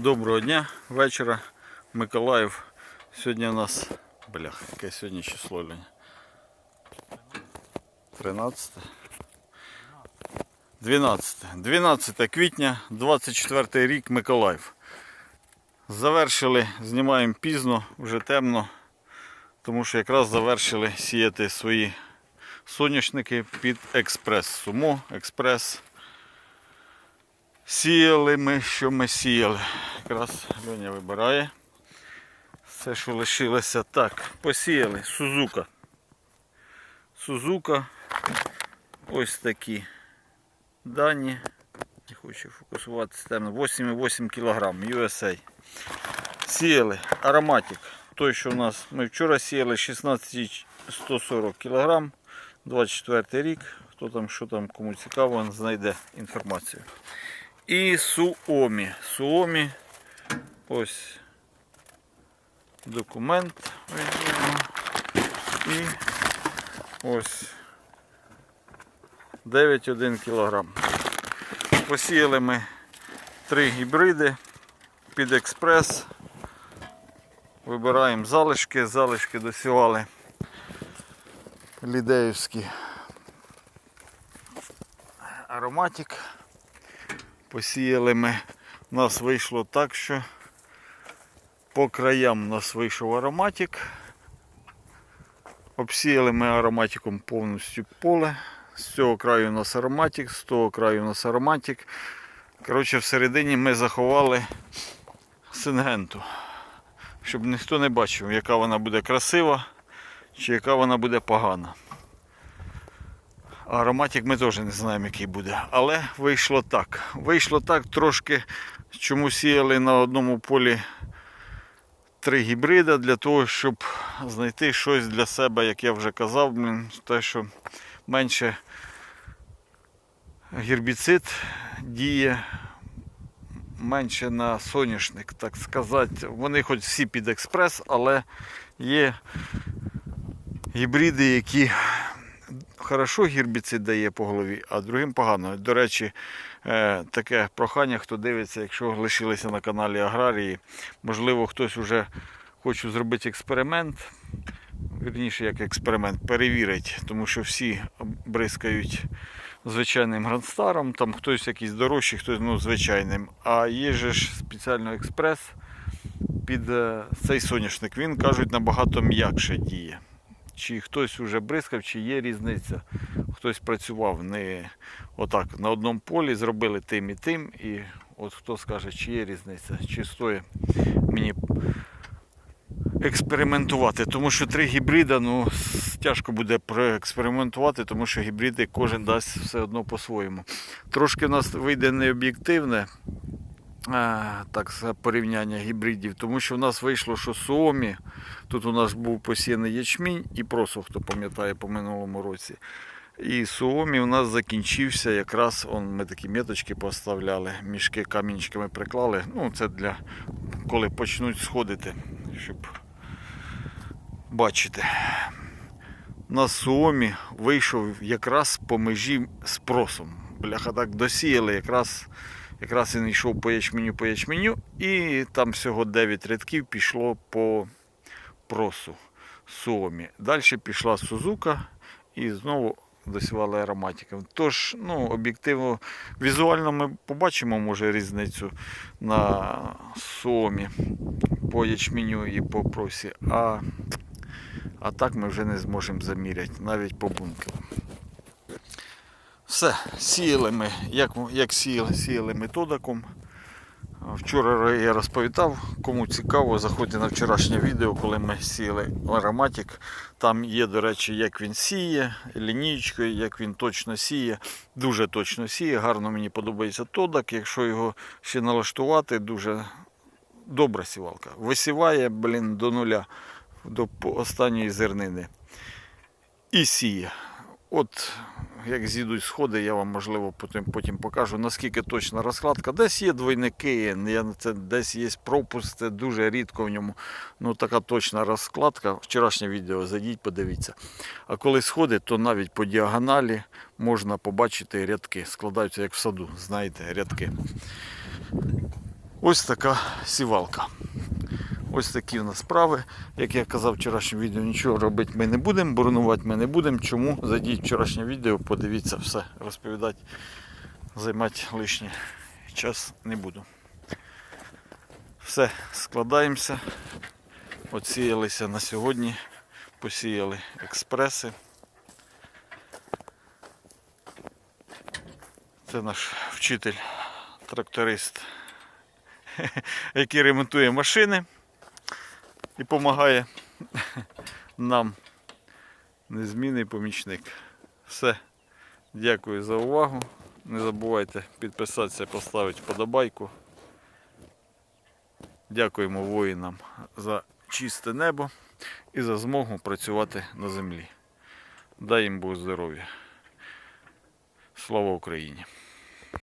Доброго дня, вечора, Миколаїв. Сьогодні у нас, блях, яке сьогодні число, Лень? 13. 12. 12 квітня, 24 рік, Миколаїв. Завершили, знімаємо пізно, вже темно, тому що якраз завершили сіяти свої соняшники під експрес. Сумо, експрес. Сіяли ми, що ми сіяли. Якраз Льоня вибирає. Все, що лишилося. Так, посіяли. Сузука. Сузука. Ось такі дані. Не хочу фокусуватися темно. 8,8 кг USA. Сіяли ароматик. Той, що у нас ми вчора сіяли 16,140 кг. 24 рік. Хто там, що там, кому цікаво, знайде інформацію. І Суомі. Суомі. Ось документ. візьмемо. І ось 9,1 кг. Посіяли ми три гібриди під експрес. Вибираємо залишки. Залишки досівали лідеївські ароматик. Посіяли ми. У нас вийшло так, що по краям у нас вийшов ароматик. Обсіяли ми ароматиком повністю поле. З цього краю у нас ароматик, з того краю у нас ароматик. Коротше, всередині ми заховали сингенту, щоб ніхто не бачив, яка вона буде красива чи яка вона буде погана. Ароматик ми теж не знаємо, який буде. Але вийшло так. Вийшло так трошки, чому сіяли на одному полі три гібрида для того, щоб знайти щось для себе, як я вже казав, те, що менше гербіцид діє, менше на соняшник, так сказати. Вони хоч всі під експрес, але є гібриди, які хорошо гербіцид дає по голові, а другим погано. До речі, е, таке прохання, хто дивиться, якщо лишилися на каналі Аграрії, можливо, хтось вже хоче зробити експеримент. Вірніше, як експеримент, перевірить, тому що всі бризкають звичайним грандстаром, там хтось якийсь дорожчий, хтось ну, звичайним. А є ж спеціально експрес під е, цей соняшник. Він кажуть набагато м'якше діє чи хтось вже бризкав, чи є різниця. Хтось працював не отак на одному полі, зробили тим і тим. І от хто скаже, чи є різниця, чи стоїть мені експериментувати. Тому що три гібрида, ну тяжко буде проекспериментувати, тому що гібриди кожен дасть все одно по-своєму. Трошки в нас вийде необ'єктивне. Е, Так, порівняння гібридів, тому що в нас вийшло, що Суомі, тут у нас був посіяний ячмінь і просо, хто пам'ятає по минулому році. І Суомі у нас закінчився якраз, он, ми такі меточки поставляли, мішки камінчиками приклали. Ну, це для коли почнуть сходити, щоб бачити. На Суомі вийшов якраз по межі з просом. Бляха так досіяли, якраз, якраз він йшов по ячменю по ячменю, і там всього 9 рядків пішло по просу Суомі. Далі пішла Сузука і знову досівали ароматиком. Тож, ну, об'єктивно, візуально ми побачимо, може, різницю на Суомі по ячменю і по просі. А, а так ми вже не зможемо заміряти, навіть по бункеру. Все, сіяли ми, як, як сіяли, сіяли методиком. Вчора я розповідав, кому цікаво, заходьте на вчорашнє відео, коли ми сіяли ароматик. Там є, до речі, як він сіє, лінійкою, як він точно сіє. Дуже точно сіє. Гарно мені подобається тодак. Якщо його ще налаштувати, дуже добра сівалка. Висіває, блін, до нуля, до останньої зернини. І сіє. От як зійдуть сходи, я вам можливо потім, потім покажу, наскільки точна розкладка. Десь є двойники, це, десь є пропуск, це дуже рідко в ньому. Ну така точна розкладка. Вчорашнє відео зайдіть, подивіться. А коли сходи, то навіть по діагоналі можна побачити рядки. Складаються як в саду, знаєте, рядки. Ось така сівалка. Ось такі в нас справи. Як я казав в вчорашньому відео, нічого робити ми не будемо, боронувати ми не будемо. Чому? Зайдіть вчорашнє відео, подивіться все, розповідати, займати лишній час не буду. Все, складаємося. Оціялися на сьогодні, посіяли експреси. Це наш вчитель, тракторист, який ремонтує машини і допомагає нам незмінний помічник. Все. Дякую за увагу. Не забувайте підписатися, поставити вподобайку. Дякуємо воїнам за чисте небо і за змогу працювати на землі. Дай їм Бог здоров'я. Слава Україні!